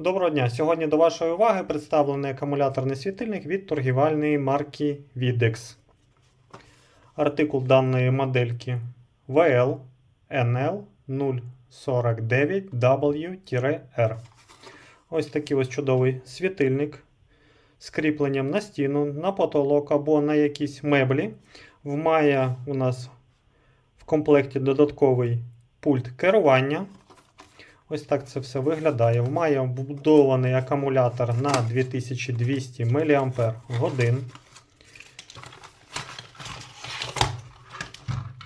Доброго дня! Сьогодні до вашої уваги представлений акумуляторний світильник від торгівельної марки Videx. Артикул даної модельки VL NL 049W-R. Ось такий ось чудовий світильник з кріпленням на стіну, на потолок або на якісь меблі. Має у нас в комплекті додатковий пульт керування. Ось так це все виглядає. Має вбудований акумулятор на 2200 мАч.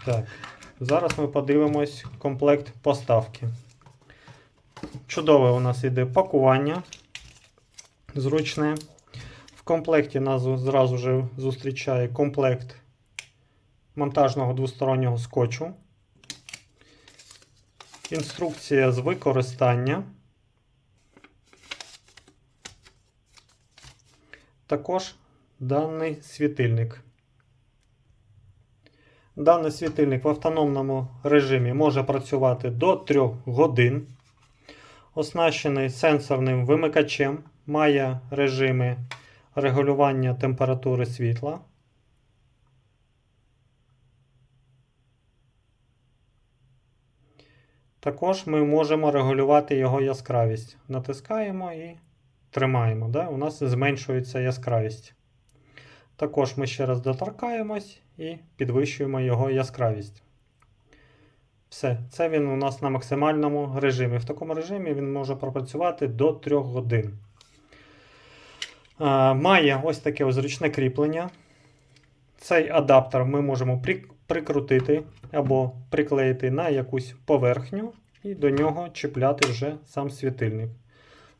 Так, зараз ми подивимось комплект поставки. Чудове у нас йде пакування зручне. В комплекті нас зразу же зустрічає комплект монтажного двостороннього скотчу. Інструкція з використання. Також даний світильник. Даний світильник в автономному режимі може працювати до 3 годин. Оснащений сенсорним вимикачем, має режими регулювання температури світла. Також ми можемо регулювати його яскравість. Натискаємо і тримаємо. Да? У нас зменшується яскравість. Також ми ще раз доторкаємось і підвищуємо його яскравість. Все, це він у нас на максимальному режимі. В такому режимі він може пропрацювати до 3 годин. А, має ось таке зручне кріплення. Цей адаптер ми можемо прикрутити або приклеїти на якусь поверхню і до нього чіпляти вже сам світильник.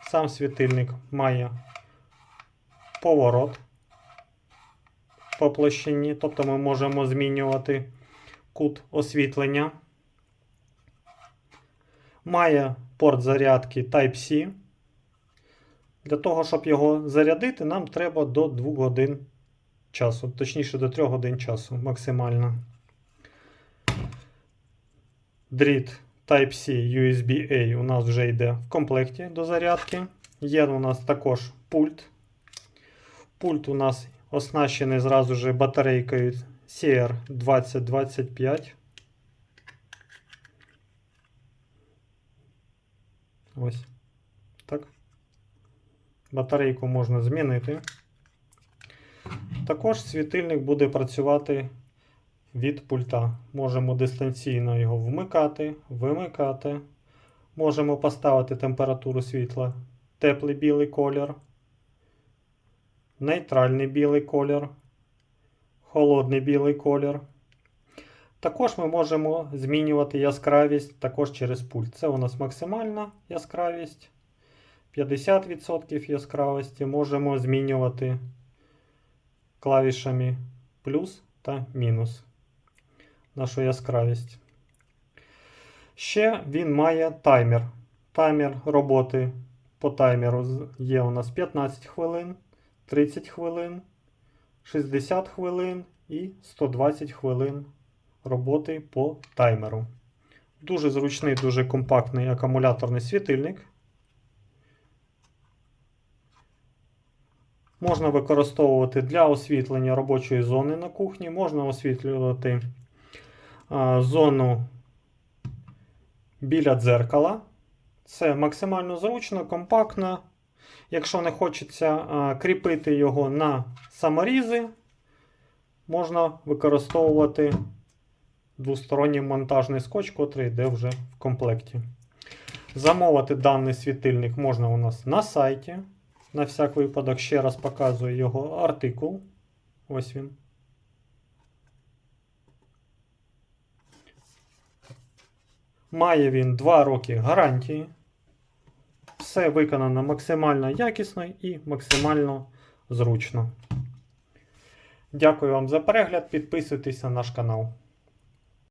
Сам світильник має поворот по площині, тобто ми можемо змінювати кут освітлення. Має порт зарядки Type-C. Для того, щоб його зарядити, нам треба до 2 годин часу, точніше до 3 годин часу максимально. Дріт Type-C USB-A у нас вже йде в комплекті до зарядки. Є у нас також пульт. Пульт у нас оснащений зразу же батарейкою CR2025. Ось. Так. Батарейку можна змінити. Також світильник буде працювати від пульта. Можемо дистанційно його вмикати, вимикати. Можемо поставити температуру світла теплий білий колір, нейтральний білий колір, холодний білий колір. Також ми можемо змінювати яскравість також через пульт. Це у нас максимальна яскравість. 50% яскравості можемо змінювати клавішами плюс та мінус нашу яскравість. Ще він має таймер. Таймер роботи по таймеру є у нас 15 хвилин, 30 хвилин, 60 хвилин і 120 хвилин роботи по таймеру. Дуже зручний, дуже компактний акумуляторний світильник. Можна використовувати для освітлення робочої зони на кухні, можна освітлювати зону біля дзеркала. Це максимально зручно, компактно. Якщо не хочеться кріпити його на саморізи, можна використовувати двосторонній монтажний скотч, котрий йде вже в комплекті. Замовити даний світильник можна у нас на сайті. На всяк випадок ще раз показую його артикул. Ось він. Має він 2 роки гарантії. Все виконано максимально якісно і максимально зручно. Дякую вам за перегляд. Підписуйтесь на наш канал.